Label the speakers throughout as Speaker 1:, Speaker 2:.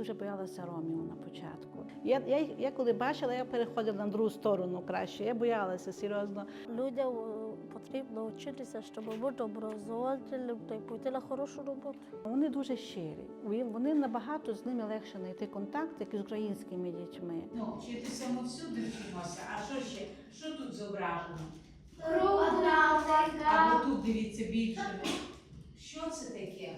Speaker 1: дуже боялася ромів на початку. Я, я, я коли бачила, я переходила на другу сторону краще. Я боялася серйозно.
Speaker 2: Людям е, потрібно вчитися, щоб бути образователем та й пойти на хорошу роботу.
Speaker 1: Вони дуже щирі. Вони набагато з ними легше знайти контакт, як і з українськими дітьми.
Speaker 3: Ну, вчитися ми всюди вчимося. А що ще? Що тут зображено?
Speaker 4: Квадратика.
Speaker 3: Або тут дивіться більше. Що це таке?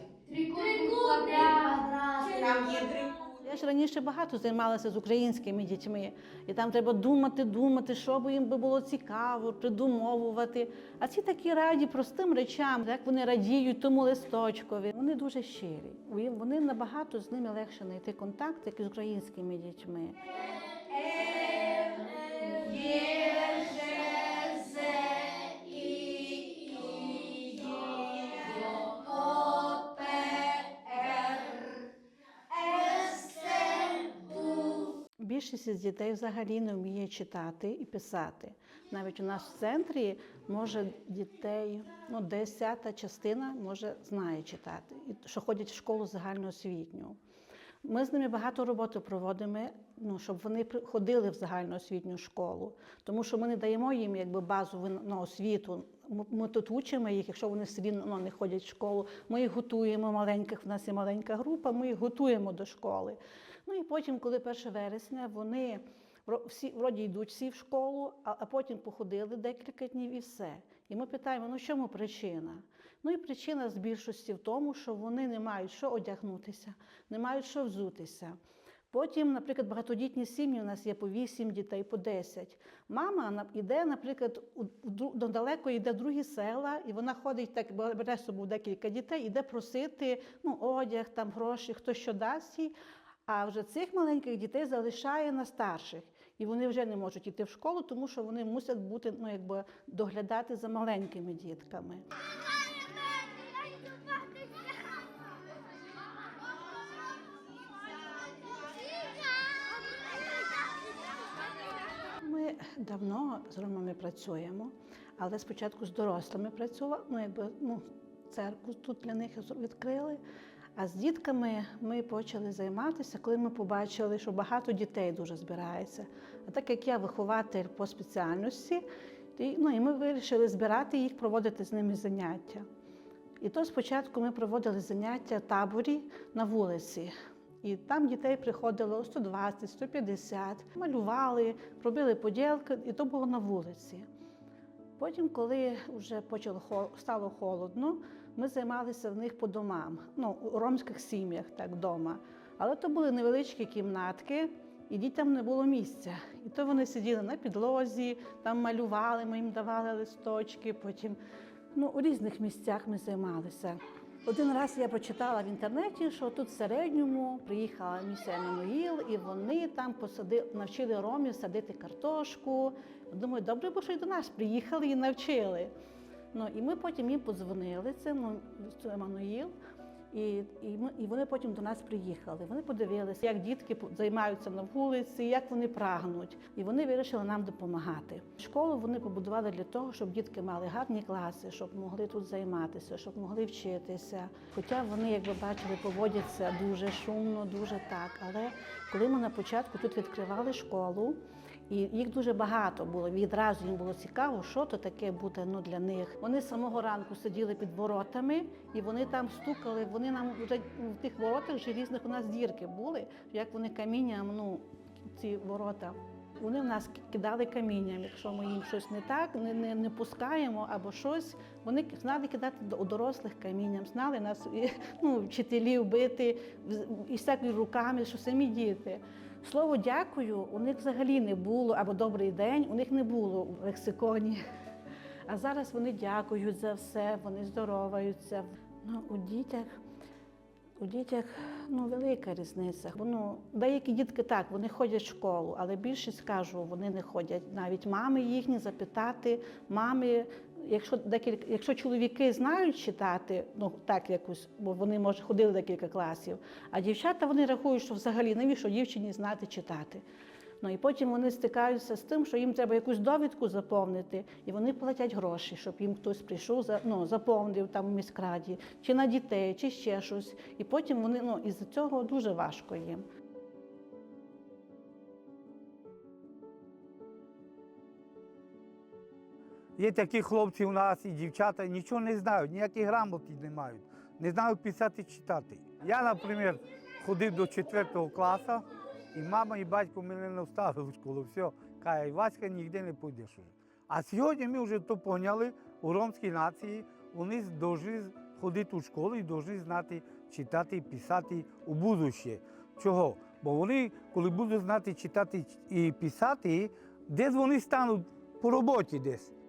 Speaker 3: Там є трикутник.
Speaker 1: Я ж раніше багато займалася з українськими дітьми, і там треба думати, думати, що би їм би було цікаво, придумовувати. А ці такі раді простим речам, як вони радіють тому листочкові. Вони дуже щирі. Вони набагато з ними легше знайти контакт, як і з українськими дітьми. Більшість дітей взагалі не вміє читати і писати. Навіть у нас в центрі може дітей, ну десята частина може знає читати, і що ходять в школу загальноосвітню. Ми з ними багато роботи проводимо, ну, щоб вони ходили в загальноосвітню школу, тому що ми не даємо їм якби базову ну, освіту. Ми- тут учимо їх, якщо вони рівно ну, не ходять в школу. Ми їх готуємо маленьких. В нас є маленька група, ми їх готуємо до школи. Ну і потім, коли 1 вересня, вони всі вроді йдуть всі в школу, а, а потім походили декілька днів і все. І ми питаємо, ну в чому причина? Ну і причина з більшості в тому, що вони не мають що одягнутися, не мають що взутися. Потім, наприклад, багатодітні сім'ї у нас є по 8 дітей, по 10. Мама іде, наприклад, ну, далеко йде другі села, і вона ходить так, бере з собою декілька дітей, іде просити ну, одяг, там гроші, хто що дасть їй. А вже цих маленьких дітей залишає на старших, і вони вже не можуть йти в школу, тому що вони мусять бути ну, якби, доглядати за маленькими дітками. Ми давно з ромами працюємо, але спочатку з дорослими працювали, ну якби ну, церкву тут для них відкрили. А з дітками ми почали займатися, коли ми побачили, що багато дітей дуже збирається. А так як я вихователь по спеціальності, ну, і ми вирішили збирати їх, проводити з ними заняття. І то спочатку ми проводили заняття таборі на вулиці. І там дітей приходило 120, 150, малювали, робили поділки, і то було на вулиці. Потім, коли вже почало стало холодно, ми займалися в них по домам, ну, у ромських сім'ях, так, вдома. Але то були невеличкі кімнатки, і дітям не було місця. І то вони сиділи на підлозі, там малювали, ми їм давали листочки, потім ну, у різних місцях ми займалися. Один раз я прочитала в інтернеті, що тут в середньому приїхала місія Еммануїл, і вони там посадили, навчили ромів садити картошку. Думаю, добре, бо що й до нас приїхали і навчили. Ну, і ми потім їм подзвонили, це ну, Еммануїл, і, і, ми, і вони потім до нас приїхали. Вони подивилися, як дітки займаються на вулиці, як вони прагнуть. І вони вирішили нам допомагати. Школу вони побудували для того, щоб дітки мали гарні класи, щоб могли тут займатися, щоб могли вчитися. Хоча вони, як ви бачили, поводяться дуже шумно, дуже так. Але коли ми на початку тут відкривали школу, і їх дуже багато було. Відразу їм було цікаво, що то таке буде ну, для них. Вони з самого ранку сиділи під воротами, і вони там стукали. Вони нам вже в тих воротах желізних у нас дірки були, як вони камінням, ну ці ворота. Вони в нас кидали камінням, якщо ми їм щось не так, не, не, не пускаємо або щось. Вони знали кидати до- дорослих камінням, знали нас ну, вчителів бити і всякими руками, що самі діти. Слово дякую у них взагалі не було, або добрий день у них не було в лексиконі. А зараз вони дякують за все, вони здороваються. Ну, у дітях у дітях ну, велика різниця. Ну, деякі дітки так, вони ходять в школу, але більшість кажу, вони не ходять. Навіть мами їхні запитати, мами, якщо декілька, якщо чоловіки знають читати, ну так якось, бо вони може ходили декілька класів, а дівчата вони рахують, що взагалі навіщо дівчині знати читати. Ну і потім вони стикаються з тим, що їм треба якусь довідку заповнити, і вони платять гроші, щоб їм хтось прийшов, за- ну, заповнив там в міськраді, чи на дітей, чи ще щось. І потім вони ну, із цього дуже важко їм.
Speaker 5: Є такі хлопці у нас і дівчата нічого не знають, ніякі грамоти не мають, не знають писати читати. Я, наприклад, ходив до 4 класу, і мама і батько мене не вставили в школу. Все, каже, Васька ніде не підеш уже. А сьогодні ми вже то поняли у ромській нації, вони повинні ходити у школу і повинні знати читати і писати у будуще. Чого? Бо вони, коли будуть знати читати і писати, десь вони стануть по роботі десь.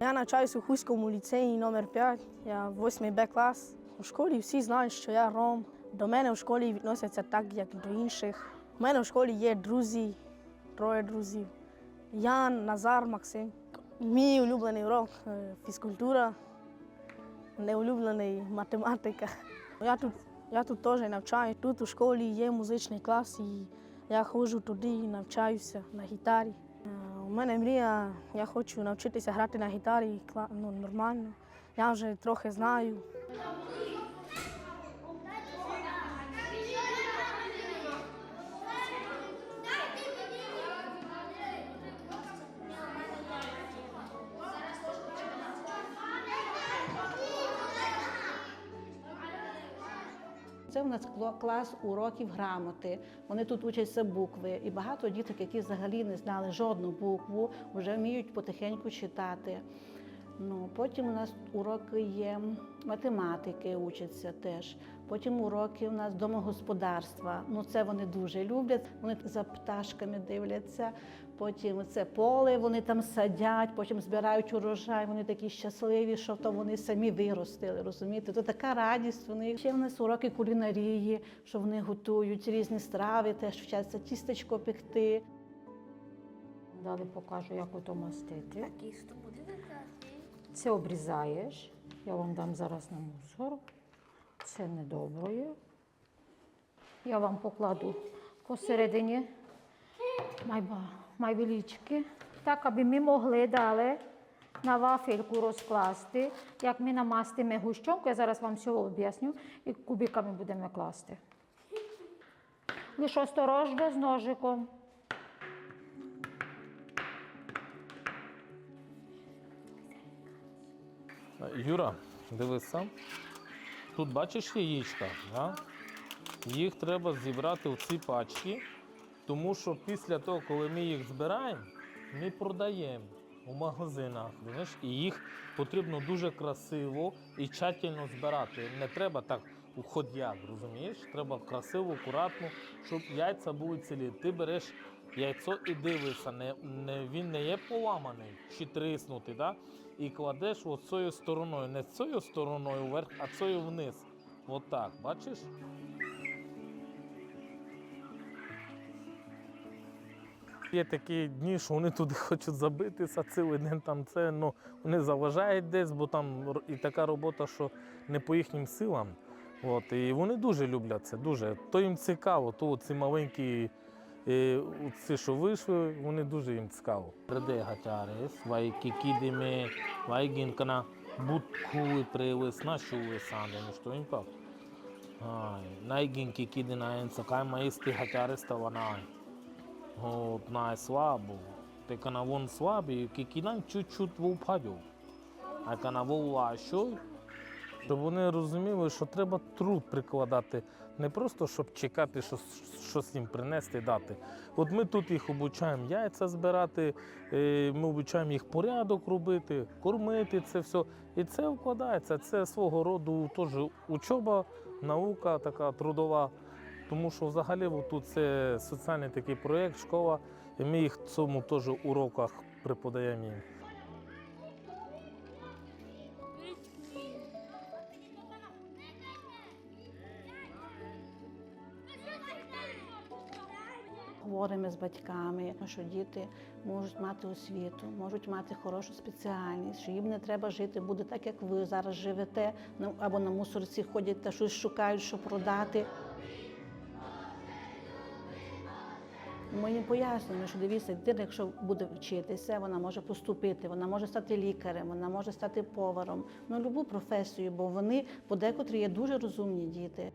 Speaker 2: Я навчаюсь у Хуському ліцеї номер 5 я 8 Б клас. У школі всі знають, що я ром. До мене в школі відносяться так, як до інших. У мене в школі є друзі, троє друзів. Ян, Назар, Максим. Мій улюблений урок е, фізкультура, неулюблений математика. Я тут, я тут теж навчаю. Тут у школі є музичний клас, і я ходжу туди і навчаюся на гітарі. Мене мрія, я хочу навчитися грати на гітарі ну, нормально. Я вже трохи знаю.
Speaker 1: Це у нас клас уроків грамоти. Вони тут учаться букви. І багато діток, які взагалі не знали жодну букву, вже вміють потихеньку читати. Ну, потім у нас уроки є математики, учаться теж. Потім уроки у нас домогосподарства. Ну, це вони дуже люблять. Вони за пташками дивляться. Потім це поле вони там садять, потім збирають урожай. Вони такі щасливі, що то вони самі виростили. Розумієте? То така радість. Вони ще в нас уроки кулінарії, що вони готують різні страви, теж вчаться тістечко пекти.
Speaker 6: Далі покажу, як ото мастити. Це обрізаєш. Я вам дам зараз на мусор. Це недобре. Я вам покладу посередині майба, майвелички. Так, аби ми могли далі на вафельку розкласти. Як ми намастимо гущонку, я зараз вам все об'ясню, і кубиками будемо класти. Лише осторожно з ножиком.
Speaker 7: Юра, дивись сам. Тут бачиш яєчка, да? їх треба зібрати в ці пачки, тому що після того, коли ми їх збираємо, ми продаємо у магазинах. Знаєш? І їх потрібно дуже красиво і тщательно збирати. Не треба так у ходяк, розумієш? Треба красиво, акуратно, щоб яйця були цілі. Ти береш яйцо і дивишся, не, не, він не є поламаний чи тріснутий. Да? і кладеш от цією стороною, не цією стороною вверх, а цією вниз. От так, бачиш? Є такі дні, що вони туди хочуть забитися цілий день там це, ну вони заважають десь, бо там і така робота, що не по їхнім силам. От, і вони дуже люблять це, дуже. То їм цікаво, то ці маленькі, е, ці, що вийшли, вони дуже їм цікаво. Реде гатярис, вай кікідиме, вай гінкана, будку привис, нашули сандени, що їм. Ай, найгін кікідинаєн, сакай маїсти гатярис таванай. От, най слабо. Те кана вон слабі, кікінан чуть-чуть вупадю. А кана вовлашой, щоб вони розуміли, що треба труд прикладати, не просто щоб чекати, що щось їм принести дати. От ми тут їх обучаємо яйця збирати, е, ми обучаємо їх порядок робити, кормити це все. І це вкладається. Це свого роду теж учоба, наука така трудова. Тому що взагалі тут це соціальний такий проєкт, школа, і ми їх в цьому теж уроках преподаємо їм.
Speaker 1: Говоримо з батьками, що діти можуть мати освіту, можуть мати хорошу спеціальність, що їм не треба жити буде так, як ви зараз живете, або на мусорці ходять та щось шукають, що продати. Ми їм пояснюємо, що дивіться, дитина, якщо буде вчитися, вона може поступити, вона може стати лікарем, вона може стати поваром, ну любу професію, бо вони подекотрі є дуже розумні діти.